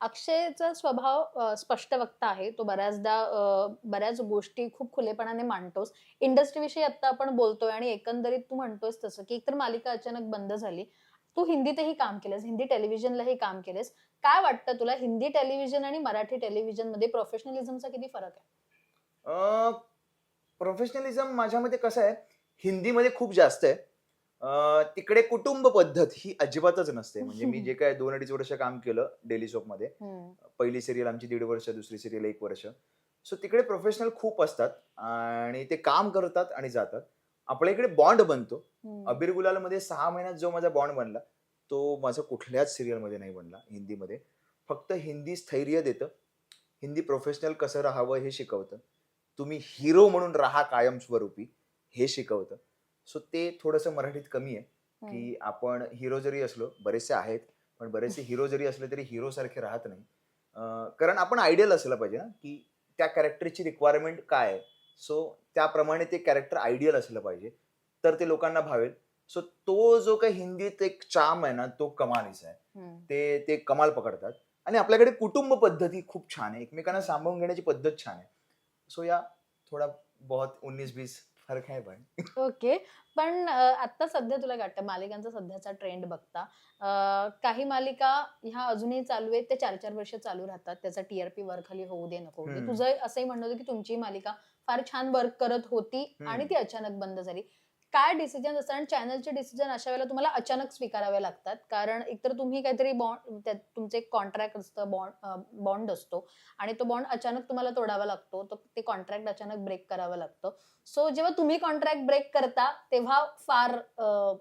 अक्षयचा स्वभाव स्पष्ट वक्ता आहे. तो बऱ्याचदा बऱ्याच गोष्टी खूप खुलेपणाने मांडतोस. इंडस्ट्रीविषयी आता आपण बोलतोय आणि एकंदरीत तू म्हणतोयस तसं की एकतर मालिका अचानक बंद झाली. तू हिंदीतही काम केलंस हिंदी टेलिव्हिजनलाही काम केलंस. काय वाटतं तुला? हिंदी टेलिव्हिजन आणि मराठी टेलिव्हिजनमध्ये प्रोफेशनलिझमचा किती फरक आहे? प्रोफेशनलिझम माझ्या मते कसं आहे हिंदीमध्ये खूप जास्त आहे. तिकडे कुटुंब पद्धत ही अजिबातच नसते. म्हणजे मी जे काय दोन अडीच वर्ष काम केलं डेली मध्ये. पहिली सिरियल आमची दीड वर्ष दुसरी सिरियल एक वर्ष. सो तिकडे प्रोफेशनल खूप असतात आणि ते काम करतात आणि जातात. आपल्या इकडे बॉन्ड बनतो. अबीर गुलाल मध्ये सहा महिन्यात जो माझा बॉन्ड बनला तो माझा कुठल्याच सिरियलमध्ये नाही बनला हिंदीमध्ये. फक्त हिंदी स्थैर्य देतं. हिंदी प्रोफेशनल कसं राहावं हे शिकवतं. तुम्ही हिरो म्हणून राहा कायमस्वरूपी हे शिकवतं. सो ते थोडंसं मराठीत कमी आहे की आपण हिरो जरी असलो बरेचसे आहेत पण बरेचसे हिरो जरी असले तरी हिरो सारखे राहत नाही. कारण आपण आयडियल असलं पाहिजे ना की त्या कॅरेक्टरची रिक्वायरमेंट काय आहे? सो त्याप्रमाणे ते कॅरेक्टर आयडियल असलं पाहिजे तर ते लोकांना भावेल. सो तो जो काही हिंदीत एक चाम आहे ना तो कमालीचा आहे. ते ते कमाल पकडतात. आणि आपल्याकडे कुटुंब पद्धती खूप छान आहे. एकमेकांना सांभाळून घेण्याची पद्धत छान आहे. सो या थोडा बहुत उन्नीस बीस फरक आहे भाई ओके. पण आता सध्या तुला वाटतं? मालिकांचा सध्याचा ट्रेंड बघता अ, काही मालिका ह्या अजूनही चालू आहेत ते चार चार वर्ष चालू राहतात त्याचा टीआरपी वर खाली होऊ दे नको होऊ दे. हम्म. तुझं असंही म्हणणं होतं की तुमची मालिका फार छान वर्क करत होती हम्म. आणि ती अचानक बंद झाली. काय डिसिजन असतात आणि चॅनलचे डिसिजन अशा वेळेला तुम्हाला अचानक स्वीकारावे लागतात. कारण एकतर तुम्ही काहीतरी बॉन्ड तुमचे एक कॉन्ट्रॅक्ट असतं बॉन्ड बॉन्ड असतो. आणि तो बॉन्ड अचानक तुम्हाला तोडावा लागतो. तो ते कॉन्ट्रॅक्ट अचानक ब्रेक करावं लागतं. सो जेव्हा तुम्ही कॉन्ट्रॅक्ट ब्रेक करता तेव्हा फार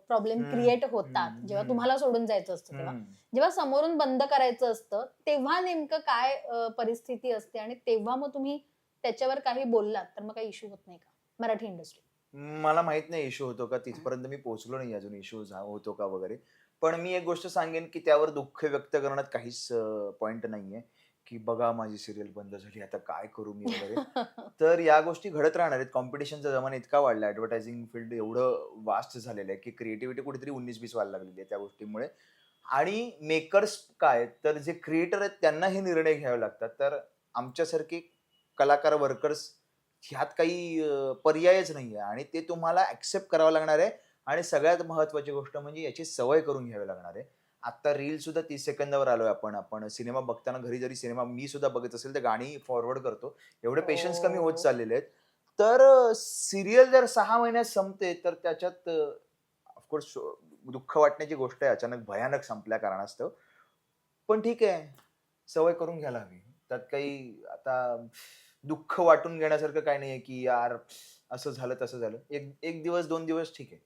प्रॉब्लेम क्रिएट होतात. जेव्हा. तुम्हाला सोडून जायचं असतं तेव्हा. जेव्हा समोरून बंद करायचं असतं तेव्हा नेमकं काय परिस्थिती असते आणि तेव्हा मग तुम्ही त्याच्यावर काही बोललात तर मग काही इश्यू होत नाही का? मराठी इंडस्ट्री मला माहीत नाही इश्यू होतो का तिथपर्यंत मी पोहोचलो नाही अजून इश्यू होतो का वगैरे. पण मी एक गोष्ट सांगेन की त्यावर दुःख व्यक्त करण्यात काहीच पॉइंट नाहीये की बघा माझी सिरियल बंद झाली आता काय करू मी वगैरे. तर या गोष्टी घडत राहणार आहेत. कॉम्पिटिशनचा जमाना इतका वाढला ऍडव्हर्टायझिंग फील्ड एवढं वास्ट झालेलं आहे की क्रिएटिव्हिटी कुठेतरी उन्नीस बीस व्हायला लागलेली आहे त्या गोष्टीमुळे. आणि मेकर्स काय तर जे क्रिएटर आहेत त्यांना हे निर्णय घ्यावे लागतात. तर आमच्यासारखे कलाकार वर्कर्स ह्यात काही पर्यायच नाही आहे आणि ते तुम्हाला ऍक्सेप्ट करावं लागणार आहे. आणि सगळ्यात महत्वाची गोष्ट म्हणजे याची सवय करून घ्यावी लागणार आहे. आता रील सुद्धा तीस सेकंदावर आलोय आपण. आपण सिनेमा बघताना घरी जरी सिनेमा मी सुद्धा बघत असेल तर गाणी फॉरवर्ड करतो. एवढे पेशन्स कमी होत हो. चाललेले आहेत. तर सिरियल जर सहा महिन्यात संपते तर त्याच्यात ऑफकोर्स दुःख वाटण्याची गोष्ट आहे. अचानक भयानक संपल्या कारणास्तव. पण ठीक आहे. सवय करून घ्यायला हवी. त्यात काही आता दुःख वाटून घेण्यासारखं काही नाहीये की यार असं झालं तसं झालं. एक एक दिवस दोन दिवस ठीक आहे.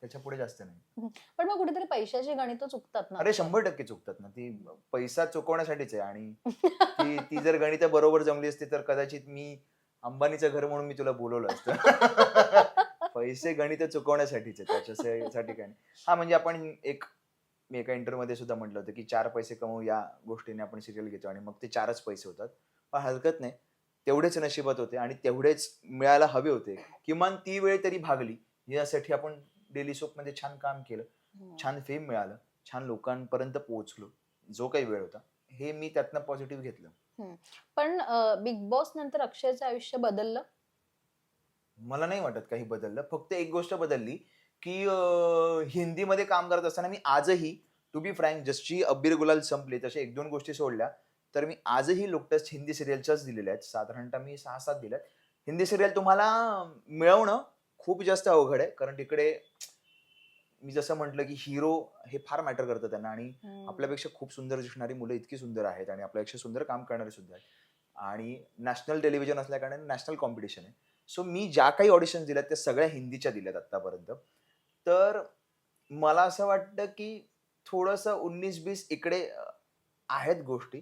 त्याच्या पुढे जास्त नाही. पण मग कुठेतरी पैशाची गणित चुकतात ना. अरे शंभर टक्के चुकतात ना. ती पैसा चुकवण्यासाठीच आहे आणि ती ती जर गणित बरोबर जमली असती तर कदाचित मी अंबानीचं घर म्हणून मी तुला बोलवलं असतं. पैसे गणित चुकवण्यासाठीच आहे त्याच्यासाठी काय नाही. हा म्हणजे आपण एक मी एका इंटरव्ह्यू मध्ये सुद्धा म्हटलं होतं की चार पैसे कमवू या गोष्टीने आपण सिरियल घेतो आणि मग ते चारच पैसे होतात. पण हरकत नाही. तेवढेच नशिबात होते आणि तेवढेच मिळायला हवे होते. किमान ती वेळ तरी भागली. यासाठी आपण डेली सोपमध्ये छान काम केलं. हम्म. छान फेम मिळालं. छान लोकांपर्यंत पोहोचलो. जो काही वेळ होता. हे मी त्यातनं पॉझिटिव्ह घेतलं. पण बिग बॉस नंतर अक्षयचं आयुष्य बदललं? मला नाही वाटत काही बदललं. फक्त एक गोष्ट बदलली की हिंदीमध्ये काम करत असताना मी आजही टू बी फ्रँक जसची अब्बीर गुलाल संपली तशा एक दोन गोष्टी सोडल्या. तर मी आजही लोकटच हिंदी सिरियलच्याच दिलेल्या आहेत. साधारणतः मी सहा सात दिल्यात. हिंदी सिरियल तुम्हाला मिळवणं खूप जास्त अवघड आहे. कारण तिकडे मी जसं म्हटलं की हिरो हे फार मॅटर करतं त्यांना आणि. आपल्यापेक्षा खूप सुंदर दिसणारी मुलं इतकी सुंदर आहेत आणि आपल्यापेक्षा सुंदर काम करणारे सुद्धा आहेत. आणि नॅशनल टेलिव्हिजन असल्या कारणाने नॅशनल कॉम्पिटिशन आहे. सो मी ज्या काही ऑडिशन दिल्यात त्या सगळ्या हिंदीच्या दिल्यात आतापर्यंत तर मला असं वाटतं की थोडंसं उन्नीस बीस इकडे आहेत गोष्टी.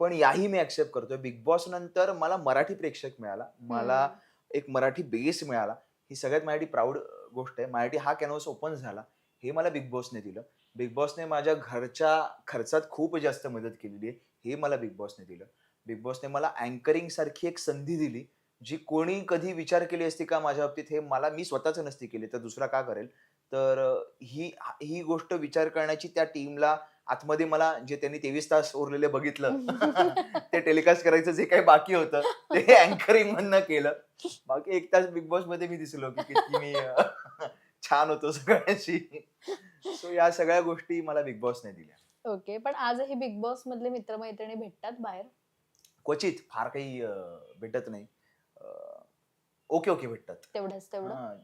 पण याही मी ऍक्सेप्ट करतोय. बिग बॉस नंतर मला मराठी प्रेक्षक मिळाला. मला एक मराठी बेस मिळाला. ही सगळ्यात माझ्यासाठी प्राऊड गोष्ट आहे. माझ्यासाठी हा कॅनव्हास ओपन झाला. हे मला बिग बॉसने दिलं. बिग बॉसने माझ्या घरच्या खर्चात खूप जास्त मदत केलेली आहे. हे मला बिग बॉसने दिलं. बिग बॉसने मला अँकरिंग सारखी एक संधी दिली जी कोणी कधी विचार केली असती का माझ्या बाबतीत हे मला मी स्वतःच नसती केली. तर दुसरा का करेल? तर ही ही गोष्ट विचार करण्याची त्या टीमला आतमध्ये मला जे त्यांनी तेवीस तास उरलेले बघितलं ते टेलिकास्ट करायचं जे काही बाकी होतं ते अँकरिंग मधनं केलं. बाकी एक तास बिग बॉसमध्ये मी दिसलो की किती मी छान होतो सगळ्यांशी. सो या सगळ्या गोष्टी मला बिग बॉसने दिल्या. ओके पण आजही बिग बॉस मधले मित्रमैत्रिणी भेटतात बाहेर? क्वचित फार काही भेटत नाही. ओके ओके भेटतात. तेवढंच तेवढं.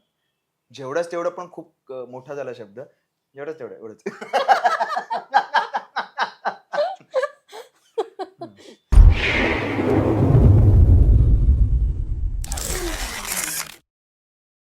जेवढंच तेवढं पण खूप मोठा झाला शब्द. जेवढंच तेवढं एवढंच.